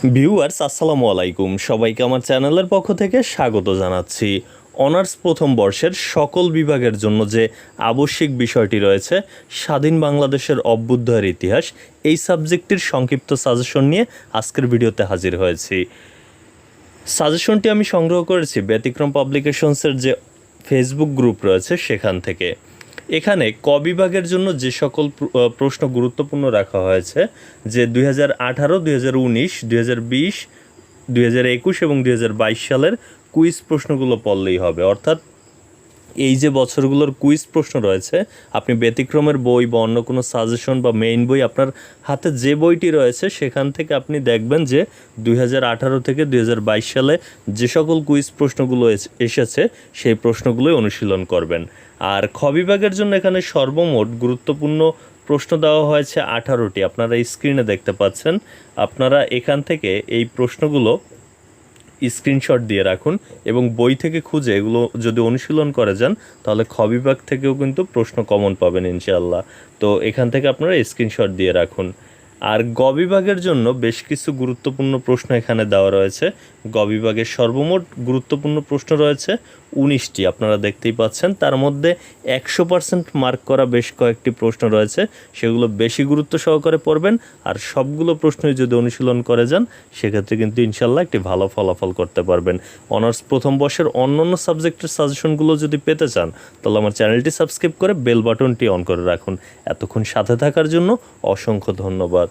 Viewers, আসসালামু আলাইকুম। সবাইকে আমার চ্যানেলের পক্ষ থেকে স্বাগত জানাচ্ছি। অনার্স প্রথম বর্ষের সকল বিভাগের জন্য যে আবশ্যিক বিষয়টি রয়েছে, স্বাধীন বাংলাদেশের অভ্যুদয়ের ইতিহাস, এই সাবজেক্টটির সংক্ষিপ্ত সাজেশন নিয়ে আজকের ভিডিওতে হাজির হয়েছি। সাজেশনটি আমি সংগ্রহ করেছি ব্যতিক্রম পাবলিকেশনসের যে ফেসবুক গ্রুপ রয়েছে সেখান থেকে। এখানে ক বিভাগের জন্য যে সকল প্রশ্ন গুরুত্বপূর্ণ রাখা হয়েছে, যে দুই হাজার আঠারো, দুই হাজার উনিশ, দুই হাজার বিশ, দুই হাজার একুশ এবং দুই হাজার বাইশ সালের কুইজ প্রশ্নগুলো পড়লেই হবে। অর্থাৎ এই যে বছরগুলোর কুইজ প্রশ্ন রয়েছে, আপনি ব্যতিক্রমের বই বা অন্য কোনো সাজেশন বা মেইন বই আপনার হাতে যে বইটি রয়েছে, সেখান থেকে আপনি দেখবেন যে দুই হাজার আঠারো থেকে দুই হাজার বাইশ সালে যে সকল কুইজ প্রশ্নগুলো এস- এসেছে, সেই প্রশ্নগুলোই অনুশীলন করবেন। আর খ বিভাগের জন্য এখানে সর্বমোট গুরুত্বপূর্ণ প্রশ্ন দেওয়া হয়েছে আঠারোটি। আপনারা স্ক্রিনে দেখতে পাচ্ছেন, আপনারা এখান থেকে এই প্রশ্নগুলো স্ক্রিনশট দিয়ে রাখুন এবং বই থেকে খুঁজে এগুলো যদি অনুশীলন করে যান, তাহলে খ থেকেও কিন্তু প্রশ্ন কমন পাবেন ইনশাআল্লাহ। তো এখান থেকে আপনারা স্ক্রিনশট দিয়ে রাখুন। আর গ বিভাগের জন্য বেশ কিছু গুরুত্বপূর্ণ প্রশ্ন এখানে দেওয়া রয়েছে। গ বিভাগের সর্বমোট গুরুত্বপূর্ণ প্রশ্ন রয়েছে উনিশটি, আপনারা দেখতেই পাচ্ছেন। তার মধ্যে একশো পার্সেন্ট মার্ক করা বেশ কয়েকটি প্রশ্ন রয়েছে। সেগুলো বেশি গুরুত্ব সহকারে পড়বেন আর সবগুলো প্রশ্নই যদি অনুশীলন করে যান, সেক্ষেত্রে কিন্তু ইনশাল্লাহ একটি ভালো ফলাফল করতে পারবেন। অনার্স প্রথম বর্ষের অন্য অন্য সাবজেক্টের সাজেশনগুলো যদি পেতে চান, তাহলে আমার চ্যানেলটি সাবস্ক্রাইব করে বেল বাটনটি অন করে রাখুন। এতক্ষণ সাথে থাকার জন্য অসংখ্য ধন্যবাদ।